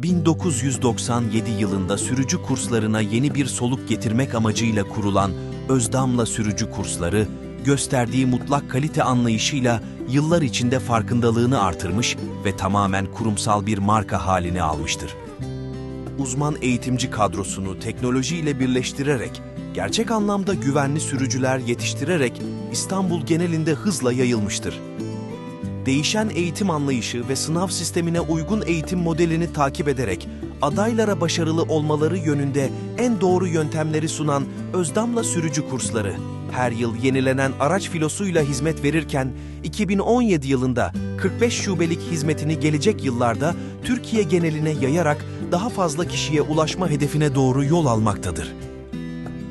...1997 yılında sürücü kurslarına yeni bir soluk getirmek amacıyla kurulan Özdamla Sürücü Kursları... ...gösterdiği mutlak kalite anlayışıyla yıllar içinde farkındalığını artırmış... ...ve tamamen kurumsal bir marka halini almıştır. Uzman eğitimci kadrosunu teknolojiyle birleştirerek... ...gerçek anlamda güvenli sürücüler yetiştirerek... ...İstanbul genelinde hızla yayılmıştır. Değişen eğitim anlayışı ve sınav sistemine uygun eğitim modelini takip ederek adaylara başarılı olmaları yönünde en doğru yöntemleri sunan Özdamla Sürücü Kursları. Her yıl yenilenen araç filosuyla hizmet verirken 2017 yılında 45 şubelik hizmetini gelecek yıllarda Türkiye geneline yayarak daha fazla kişiye ulaşma hedefine doğru yol almaktadır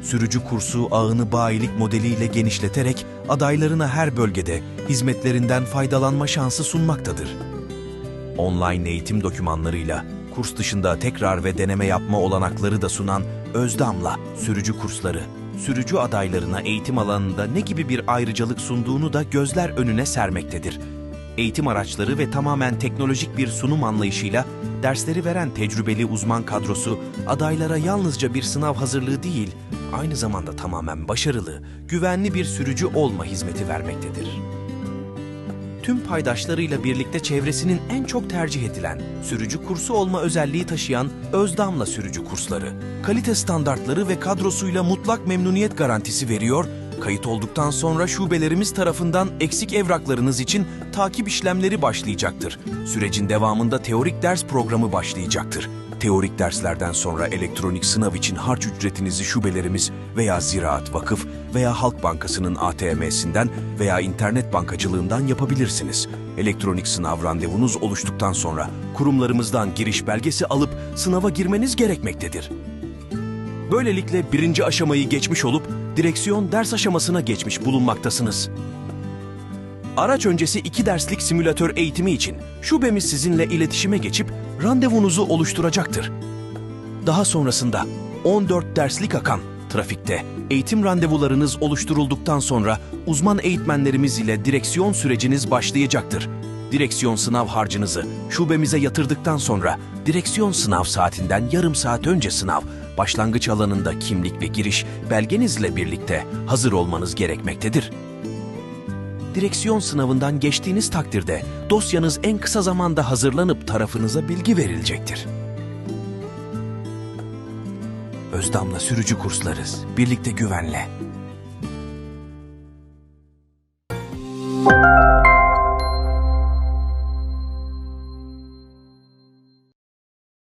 sürücü kursu ağını bayilik modeliyle genişleterek adaylarına her bölgede hizmetlerinden faydalanma şansı sunmaktadır. Online eğitim dokümanlarıyla kurs dışında tekrar ve deneme yapma olanakları da sunan Özdam'la sürücü kursları, sürücü adaylarına eğitim alanında ne gibi bir ayrıcalık sunduğunu da gözler önüne sermektedir. Eğitim araçları ve tamamen teknolojik bir sunum anlayışıyla dersleri veren tecrübeli uzman kadrosu adaylara yalnızca bir sınav hazırlığı değil, aynı zamanda tamamen başarılı, güvenli bir sürücü olma hizmeti vermektedir. Tüm paydaşlarıyla birlikte çevresinin en çok tercih edilen, sürücü kursu olma özelliği taşıyan Özdamla sürücü kursları, kalite standartları ve kadrosuyla mutlak memnuniyet garantisi veriyor, kayıt olduktan sonra şubelerimiz tarafından eksik evraklarınız için takip işlemleri başlayacaktır. Sürecin devamında teorik ders programı başlayacaktır. Teorik derslerden sonra elektronik sınav için harç ücretinizi şubelerimiz veya Ziraat Vakıf veya Halk Bankası'nın ATM'sinden veya internet bankacılığından yapabilirsiniz. Elektronik sınav randevunuz oluştuktan sonra kurumlarımızdan giriş belgesi alıp sınava girmeniz gerekmektedir. Böylelikle birinci aşamayı geçmiş olup direksiyon ders aşamasına geçmiş bulunmaktasınız. Araç öncesi iki derslik simülatör eğitimi için şubemiz sizinle iletişime geçip randevunuzu oluşturacaktır. Daha sonrasında 14 derslik akan trafikte eğitim randevularınız oluşturulduktan sonra uzman eğitmenlerimiz ile direksiyon süreciniz başlayacaktır. Direksiyon sınav harcınızı şubemize yatırdıktan sonra direksiyon sınav saatinden yarım saat önce sınav, başlangıç alanında kimlik ve giriş belgenizle birlikte hazır olmanız gerekmektedir direksiyon sınavından geçtiğiniz takdirde dosyanız en kısa zamanda hazırlanıp tarafınıza bilgi verilecektir. Özdam'la sürücü kurslarız. Birlikte güvenle.